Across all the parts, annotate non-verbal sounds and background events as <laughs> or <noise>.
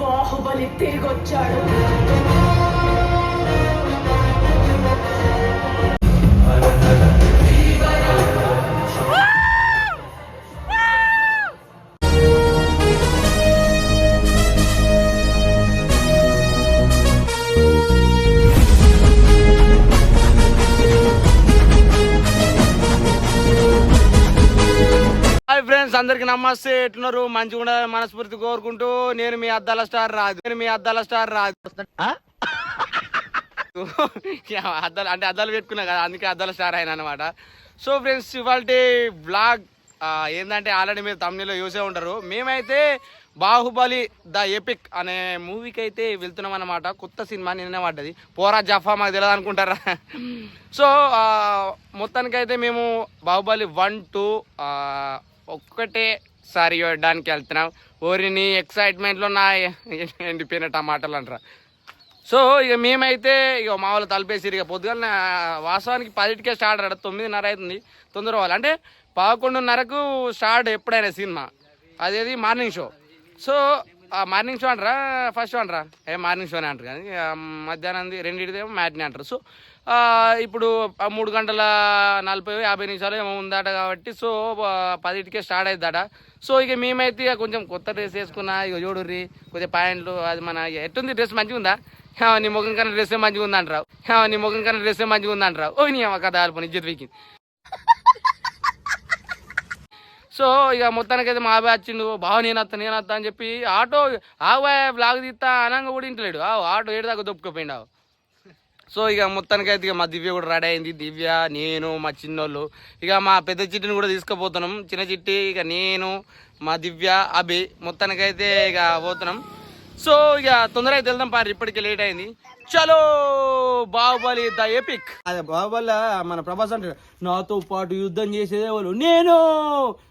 Baahubali తిరిగొచ్చాడు. Friends అందరికి నమస్తే. ఎట్లున్నారు? మంచిగా మనస్ఫూర్తి కోరుకుంటూ నేను మీ అద్దాల స్టార్ రాజు. నేను మీ అద్దాల స్టార్ రాజు? యా, అద్దాలు అంటే అద్దాలు పెట్టుకున్నా కదా అందుకే అద్దాల స్టార్ అయినా అనమాట సో ఫ్రెండ్స్ ఇవాళ బ్లాగ్ ఏంటంటే ఆల్రెడీ మీరు తమిళలో చూసే ఉంటారు. మేమైతే బాహుబలి ద ఎపిక్ అనే మూవీకి అయితే వెళ్తున్నాం అనమాట కొత్త సినిమా నిన్న పడ్డది. పోరా జఫా మాకు తెలియదు అనుకుంటారా? సో మొత్తానికైతే మేము బాహుబలి వన్ టూ ఒక్కటే సారి చూడడానికి వెళ్తున్నాం ఓరిని ఎక్సైట్మెంట్లో నా ఎండిపోయిన టమాటాలు అంటారా. సో ఇక మేమైతే ఇక మామూలు తలపేసి ఇక పొద్దుగాల వాస్తవానికి పదిటికే స్టార్ట్ అయ్యాడు. తొమ్మిదిన్నర అవుతుంది. తొందర వాళ్ళు అంటే పదకొండున్నరకు స్టార్ట్ ఎప్పుడైనా సినిమా. అదేది మార్నింగ్ షో. సో ఆ మార్నింగ్ షో అంటారా ఫస్ట్ షో అంటారా? ఏ మార్నింగ్ షోనే అంటారు కానీ మధ్యాహ్నం రెండింటిదేమో మ్యాట్ని అంటారు. సో ఇప్పుడు మూడు గంటల నలభై యాభై నిమిషాలు ఏమో ఉందట కాబట్టి సో పదిటికే స్టార్ట్ అవుతుందట సో ఇక మేమైతే ఇక కొంచెం కొత్త డ్రెస్ వేసుకున్నా ఇక చూడుర్రి కొద్దిగా ప్యాంట్లు అది మన ఎట్టుంది డ్రెస్ మంచిగా ఉందా? నీ ముఖం కన్నా డ్రెస్ మంచిగా ఉంది హా, నీ ముఖం కన్నా డ్రెస్సే మంచిగా ఉంది ఓ నీ అమ్మ కథ అల్పని ఇజ్జత్ సో ఇక మొత్తానికి అయితే మా అబ్బాయి వచ్చిండు బావ నేను వస్తా నేను వస్తా అని చెప్పి ఆటో ఆ బ్లాగ్ తీస్తా అనంగా కూడా ఇంటలేడు. ఆటో ఏడు దాకా దొప్పుకుపోయిండావు సో ఇక మొత్తానికి అయితే ఇక మా దివ్య కూడా రెడీ అయింది. దివ్య నేను మా చిన్నోళ్ళు. ఇక మా పెద్ద చిట్టిని కూడా తీసుకుపోతున్నాం. చిన్న చిట్టి ఇక నేను మా దివ్య అభి. మొత్తానికి అయితే ఇక పోతున్నాం. సో ఇక తొందరగా అయితే వెళ్దాం పారి ఇప్పటికే లేట్ అయింది. చలో! బాహుబలి ద ఎపిక్ అదే బాహుబలి మన ప్రభాస్ అంటాడు నాతో పాటు యుద్ధం చేసేది ఎవరు నేను!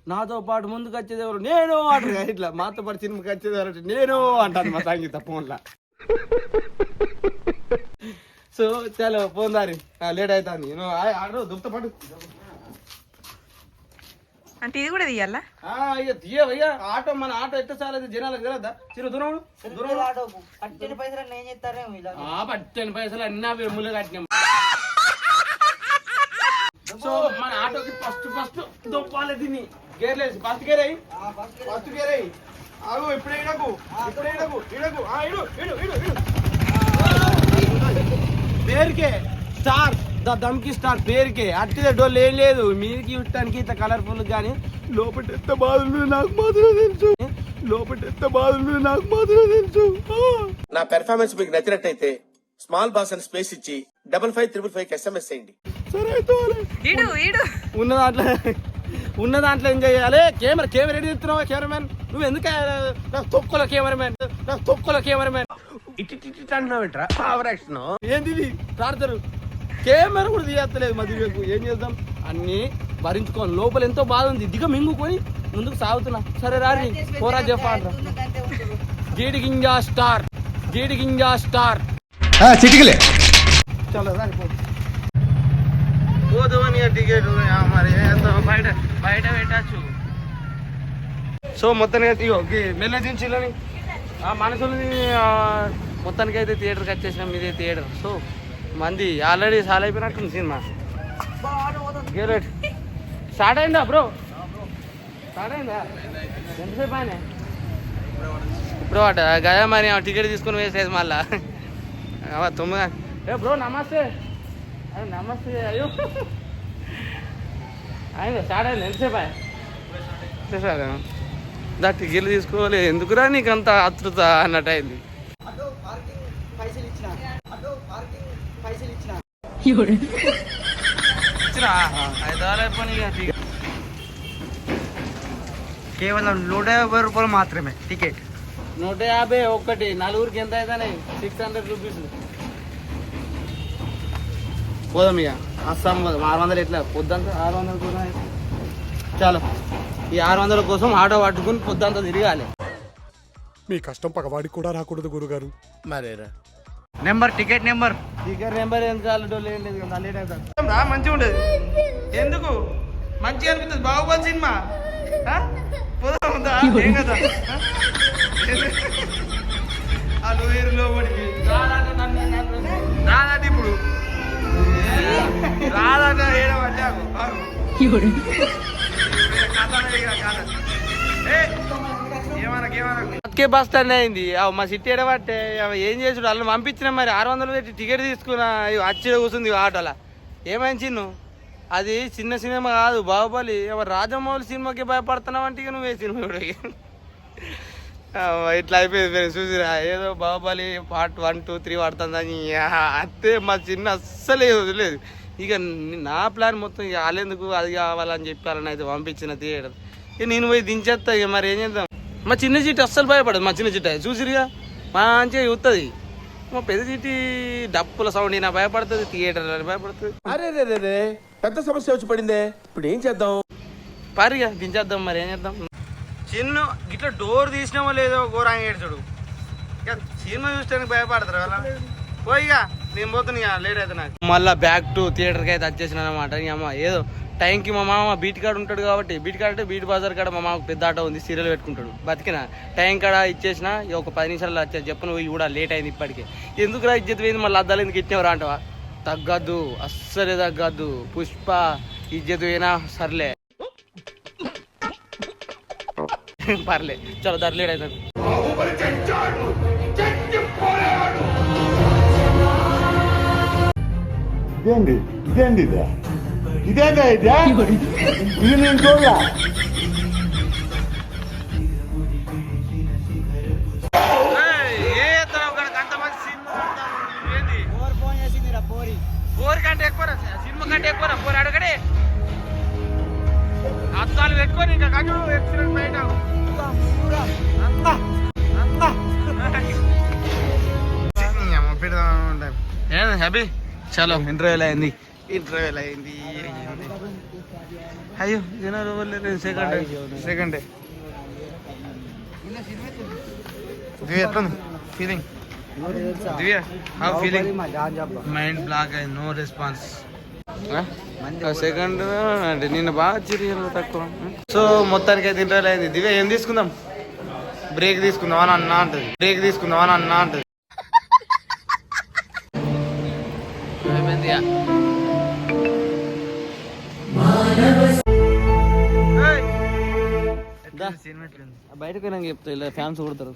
నాతో పాటు ముందుకు వచ్చేది ఎవరు నేను! అంటారు. <laughs> ఇట్లా మాతో పాటు సినిమాకి వచ్చేది ఎవరు అంటే నేను! అంటాను మా సంగీత ఫోన్లో. <laughs> సో చలో పోందారి లేట్ అవుతుంది నువ్వు ఆడు దుప్త పడు అంటే ఇది కూడా తీయాలా? ఆ, అయ్యో తీయవయ్యా ఆటో మన ఆటో ఎట్ట చాలది జనాలకు తెలియదా చిన్న దూరం దూరం అట్టి పైసలు నేను చెప్తారేమో ఇలా? ఆ పట్టని పైసలు అన్నీ అవి కట్టినాం. సో మన ఆటోకి ఫస్ట్ ఫస్ట్ దొప్పాలి దీన్ని. గేర్లేసి ఫస్ట్ గేర్ అయ్యి ఫస్ట్ గేర్. అయ్యి ఆగు ఇప్పుడే ఇడకు ఇప్పుడే ఇడకు ఇడకు ఆ ఇడు ఇడు ఇడు ఇడు పేరుకే స్టార్ ద దమ్కి స్టార్ పేరుకే అట్టిదే డోల్ ఏం లేదు. మీదికి ఇవ్వటానికి ఇంత కలర్ఫుల్ కానీ లోపల ఎంత బాధలు నాకు మాత్రం తెలుసు. లోపల ఎంత బాధలు నాకు మాత్రం తెలుసు. నా పెర్ఫార్మెన్స్ మీకు నచ్చినట్టయితే స్మాల్ బాస్ అని స్పేస్ ఇచ్చి double five triple five SMS చేయండి. సరే అయితే ఉన్న దాంట్లో ఉన్న దాంట్లో ఏం చేయాలి. కెమెరా కెమెరా రెడీ చెప్తున్నావా కెమెరామెన్ నువ్వు ఎందుకు నాకు తొక్కుల కెమెరామెన్ నాకు తొక్కుల కెమెరామెన్ ఇటు ఇటు ఇటు పవర్ యాక్షన్ ఏంది ఇది ప్రార్థన కెమెరా కూడా తీయత్తలేదు మధ్యకు ఏం చేద్దాం అన్ని భరించుకోని లోపల ఎంతో బాధ ఉంది దిగ మింగుకొని ముందుకు సాగుతున్నా సరే రాని పోరా చెప్పా అంటారా జీడి గింజా స్టార్ జీడి గింజా స్టార్ చిటికలే చలో రారి పోదు అని టికెట్ మరి బయట బయట పెట్టచ్చు. సో మొత్తానికి అయితే మెల్ల దించిల్లని. ఆ మనసుని మొత్తానికి అయితే థియేటర్కి వచ్చేసినాం ఇదే థియేటర్. సో మంది ఆల్రెడీ సాల్ అయిపోయినట్టుంది సినిమా. గేరేట్ స్టార్ట్ అయిందా బ్రో? స్టార్ట్ అయిందా? ఎంతసేపు ఆయన ఇప్పుడు అట గదా మరి ఆ టికెట్ తీసుకుని వేసేది మళ్ళా. <laughs> తొమ్మిది ఏ బ్రో నమస్తే. నమస్తే అయ్యో అయిందా స్టార్ట్ అయింది ఎంతసేపు ఆయన దా టికెట్లు తీసుకోవాలి ఎందుకురా నీకు అంత ఆతృత అన్నట్టు అయింది కేవలం నూట యాభై రూపాయలు మాత్రమే టికెట్ నూట యాభై ఒక్కటి నలుగురికి ఎంత అవుతాయి సిక్స్ హండ్రెడ్ రూపీస్ పోదాం ఇక. అస్సాం ఆరు వందలు ఎట్లా? పొద్దంతా ఆరు వందల కోసం చాలా. ఈ ఆరు వందల కోసం ఆటో పట్టుకుని పొద్దంతా తిరగాలి. మీ కష్టం పగవాడికి కూడా రాకూడదు గురుగారు. మరేరా? Number ticket number. Ticket number ఎందుకు కాలేదు ఏం లేదు కదా లేట్ అవుతుంది రా మంచిగా ఉండేది. ఎందుకు? మంచిగా అనిపిస్తుంది. బాహుబలి సినిమా. పోదాం కదా ఆ? లోయర్లో ఇప్పుడు. అక్కే బస్ స్టాండ్ అయింది మా సిటీ ఎడబట్టే ఏం చేసుడు? వాళ్ళని పంపించిన మరి ఆరు వందలు పెట్టి టికెట్ తీసుకున్నా. వచ్చి కూర్చుంది ఆటోలా. ఏమైంది చిన్ను? అది చిన్న సినిమా కాదు బాహుబలి. రాజమౌళి సినిమాకి భయపడుతున్నావు అంటే నువ్వే సినిమా ఇట్లా అయిపోయింది ఫ్రెండ్స్ చూసిరా? ఏదో Baahubali part one two three పడుతుందని. అంతే మా చిన్న అస్సలే వదిలేదు. ఇక ని- ప్లాన్ మొత్తం ఇక వాళ్ళెందుకు అది కావాలని చెప్పి వాళ్ళని అయితే పంపించిన థియేటర్. ఇక నేను పోయి దించేస్తా ఇక మరి ఏం చేద్దాం? మా చిన్న చీటి అస్సలు భయపడదు మా చిన్న చీట చూసిరుగా? మంచిగా చూస్తుంది మా పెద్ద చీటి డప్పుల సౌండ్ నా భయపడుతుంది థియేటర్ అని భయపడుతుంది. అరే రే పెద్ద సమస్య వచ్చి పడిందే. ఇప్పుడు ఏం చేద్దాం? పారిగా దించేద్దాం మరి ఏం చేద్దాం? చిన్న ఇట్లా డోర్ తీసినామో లేదో ఘోరంగా ఏడ్చుడు. ఇక సినిమా చూస్తానికి భయపడతారు అలా. పోయిగా నేను పోతున్నా లేట్ అయితే నాకు మళ్ళీ బ్యాక్ టు థియేటర్కి అయితే వచ్చేసిన అనమాట అమ్మ ఏదో టైంకి మా మామ బీట్ కాడ ఉంటాడు కాబట్టి బీట్ కాడ అంటే బీట్ బజార్ కాడ మా మామకు పెద్ద ఆటో ఉంది సీరియల్ పెట్టుకుంటాడు. బతికిన టైం కాడ ఇచ్చేసిన ఒక పది నిమిషాలు వచ్చే చెప్పను పోయి కూడా లేట్ అయింది ఇప్పటికే. ఎందుకు రా ఇజ్జత్ పోయింది? మళ్ళీ అద్దాలు ఎందుకు ఇచ్చినవరా అంటవా? తగ్గద్దు అస్సలే తగ్గద్దు. పుష్ప ఇజ్జత్ పోయినా సర్లే. <laughs> పర్లే. చలో దారి లేట్ అవుతుంది. ఇదేంటి ఇదేంటి ఇదే? ఇదేంటి ఇదే? ఇది నేను చూడలే. కంటే ఎక్కువ సినిమా కంటే ఎక్కువ ఫోర్ అడగడే. అద్దాలు పెట్టుకొని ఇంకా కండు ఎక్సిడెంట్ బయట హ్యాపీ చలో. ఇంటర్వ్యూలు అయింది ఇంటర్వ్యూలు అయింది. అయ్యో జనాలు ఎవరు సెకండ్. సెకండ్. దివ్య ఎట్లుంది? Feeling Divya how feeling mind block అయింది నో రెస్పాన్స్ సెకండ్ అంటే నిన్న బాగా చిరియలు తక్కువ. సో మొత్తానికి అయితే ఇంటర్వ్యూ అయింది. దివ్య ఏం తీసుకుందాం? బ్రేక్ తీసుకుందాం అని అన్నా అంటది. బ్రేక్ తీసుకుందాం అని అన్నా అంటది. బయటకు పోయినాక చెప్తా ఇలా ఫ్యాన్స్ కొడతారు.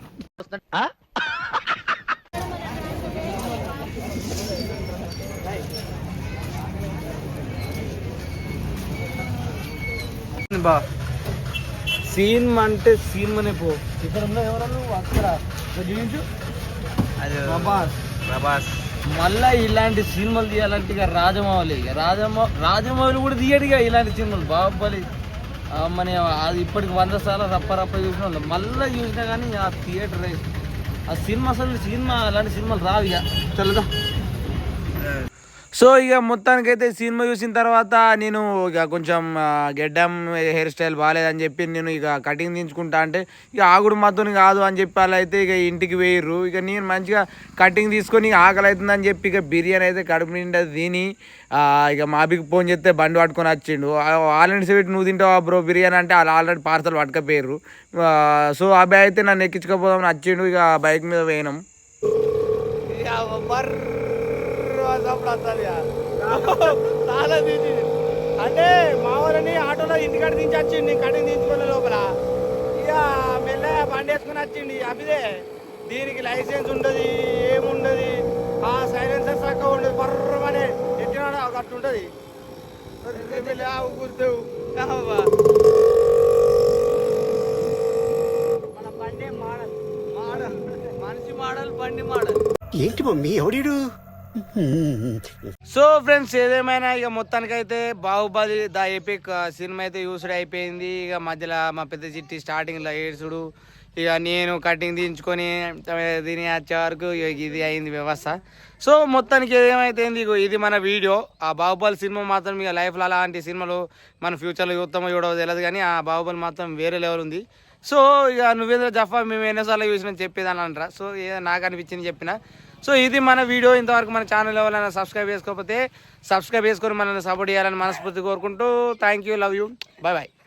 బా. సినిమా అంటే సినిమానే పో. ఇక్కడ ఉన్న ఎవరన్నా అక్కడ చూపించు. ప్రభాస్. ప్రభాస్. మళ్ళా ఇలాంటి సినిమాలు తీయాలంటే ఇక రాజమౌళి. ఇక రాజమౌ రాజమౌళి కూడా తీయడు ఇక ఇలాంటి సినిమాలు. బాహుబలి ఆ మన అది ఇప్పటికి వంద సార్లు రప్ప రప్ప చూసిన వాళ్ళు. మళ్ళీ చూసినా కానీ ఆ థియేటర్ ఆ సినిమా అసలు సినిమా అలాంటి సినిమాలు రావు ఇక. చల్లదా? సో ఇక మొత్తానికైతే సినిమా చూసిన తర్వాత నేను ఇక కొంచెం గెడ్డం హెయిర్ స్టైల్ బాగాలేదని చెప్పి నేను ఇక కటింగ్ దించుకుంటా అంటే ఇక ఆగుడు మాత్రం కాదు అని చెప్పి వాళ్ళు అయితే ఇక ఇంటికి వేయరు ఇక నేను మంచిగా కటింగ్ తీసుకొని ఆకలి అవుతుందని చెప్పి ఇక బిర్యానీ అయితే కడుపు నిండా తిని ఇక మా ఫోన్ చేస్తే బండి పట్టుకొని వచ్చిండు. ఆల్రెడీ సెవెట్ నువ్వు తింటావా బ్రో బిర్యానీ అంటే వాళ్ళు ఆల్రెడీ పార్సల్ పట్టుకపోయారు సో అబ్బాయి అయితే నన్ను ఎక్కించుకోపోదామని వచ్చిండు ఇక బైక్ మీద పోయినాం. చాలా తీసి అంటే మా వాళ్ళని ఆటోలో ఇంటికాడ దించి వచ్చిండి కటింగ్ దించుకునే లోపల. ఇక మెల్లగా బండి వేసుకుని వచ్చిండి అభిదే. దీనికి లైసెన్స్ ఉండదు ఏముండదు. ఆ సైలెన్సర్ చక్కగా ఉండదు పర్రమనే ఎట్టినాడు అట్టు ఉంటుంది. గుర్తు మోడల్. మనిషి మోడల్ బండి ఏంటి మమ్మీ ఎవడీడు? సో ఫ్రెండ్స్ ఏదేమైనా ఇక మొత్తానికైతే బాహుబలి ద ఎపిక్ సినిమా అయితే యూస్డ్ అయిపోయింది. ఇక మధ్యలో మా పెద్ద చిట్టి స్టార్టింగ్లో ఏడ్చుడు ఇక నేను కటింగ్ దించుకొని దీని వచ్చే వరకు ఇది అయింది వ్యవస్థ. సో మొత్తానికి ఏమైతేంది ఇగో ఇది మన వీడియో ఆ బాహుబలి సినిమా మాత్రం ఇక లైఫ్లో అలాంటి సినిమాలు మన ఫ్యూచర్లో చూస్తామో చూడవో తెలియదు కానీ ఆ బాహుబలి మాత్రం వేరే లెవెల్ ఉంది. సో ఇక నువ్వేంద్ర జఫా మేము ఎన్నోసార్లు చూసినా చెప్పేదాని అంటారా? సో ఏదో నాకు అనిపించింది చెప్పిన సో ఇది మన వీడియో. ఇంతవరకు మన ఛానల్ ఎవరైనా సబ్స్క్రైబ్ చేసుకోకపోతే సబ్స్క్రైబ్ చేసుకొని మనల్ని సపోర్ట్ చేయాలని మనస్ఫూర్తి కోరుకుంటూ. Thank you love you bye bye